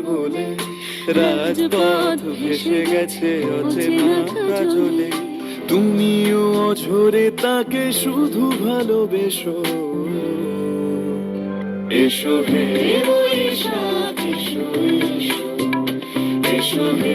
বলে, রাজপথ ভেসে গেছে অচেনা কাজলে। তুমিও অঝরে তাকে শুধু ভালোবেসো। এসো হে এসো এসো। এসো হে